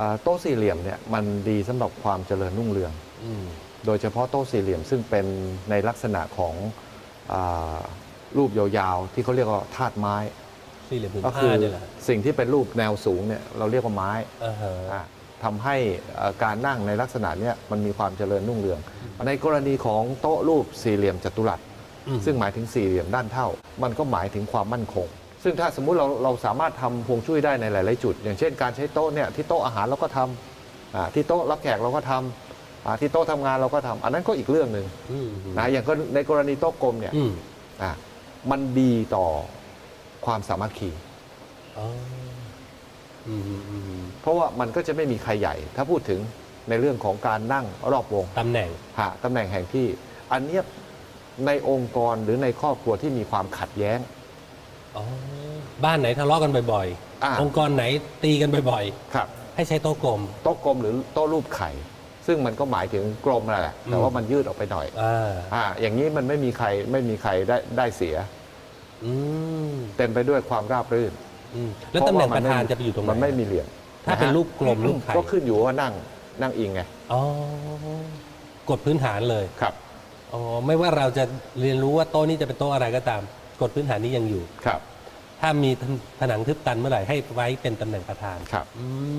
อ่าโต๊ะสี่เหลี่ยมเนี่ยมันดีสำหรับความเจริญรุ่งเรือง อืม โดยเฉพาะโต๊ะสี่เหลี่ยมซึ่งเป็นในลักษณะของอารูปยาวๆ ที่เขาเรียกว่าธาตุไม้ สี่เหลี่ยมผืนก็ผ้าคือเนี่ยแหละสิ่งที่เป็นรูปแนวสูงเนี่ยเราเรียกว่าไม้อ่าฮะอะทำให้เอ่อการนั่งในลักษณะเนี้ยมันมีความเจริญรุ่งเรือง ในกรณีของโต๊ะรูปสี่เหลี่ยมจัตุรัส อืมซึ่งหมายถึงสี่เหลี่ยมด้านเท่า มันก็หมายถึงความมั่นคง ซึ่งถ้าสมมุติเราเราสามารถทำพวงจุ้ยได้ในหลาย ๆ จุด อย่างเช่นการใช้โต๊ะเนี่ยที่โต๊ะอาหารเราก็ทำอ่าที่โต๊ะรับแขกเราก็ทำอ่าที่โต๊ะทำงานเราก็ทำอันนั้นก็อีกเรื่องหนึ่งอืมนะอย่างก็ในกรณีโต๊ะกลมเนี่ยอืมอะมันดีต่อความสามัคคี อ๋ออืมอืมเพราะว่ามันก็จะไม่มีใครใหญ่ ถ้าพูดถึงในเรื่องของการนั่งรอบวง ตำแหน่ง หาตำแหน่งแห่งที่ อันเนี้ยในองค์กรหรือในครอบครัวที่มีความขัดแย้ง อ๋อบ้านไหนทะเลาะกันบ่อยอ่า ๆ องค์กรไหนตีกันบ่อยครับ ๆ ให้ใช้โต๊ะกลม โต๊ะกลมหรือโต๊ะรูปไข่ ซึ่งมันก็หมายถึงกลมนั่นแหละ แต่ว่าอืมมันยืดออกไปหน่อยอ่า อ่าอย่างนี้มันไม่มีใครไม่มีใครได้ได้เสีย อืมเต็มไปด้วยความราบรื่นอืมแล้วตำแหน่งประธานจะไปอยู่ตรงไหน มันไม่มีเหลี่ยมถ้าเป็นะฮะรูปกลมรูปไข่ก็ขึ้นอยู่ว่านั่งนั่งอิงไงอ๋อกดพื้นฐานเลย ครับ อ๋อ ไม่ว่าเราจะเรียนรู้ว่าโต๊ะนี้จะเป็นโต๊ะอะไรก็ตาม กดพื้นฐานนี้ยังอยู่ ครับ ถ้ามีผนังทึบตันเมื่อไหร่ให้ไว้เป็นตำแหน่งประธานครับ อืม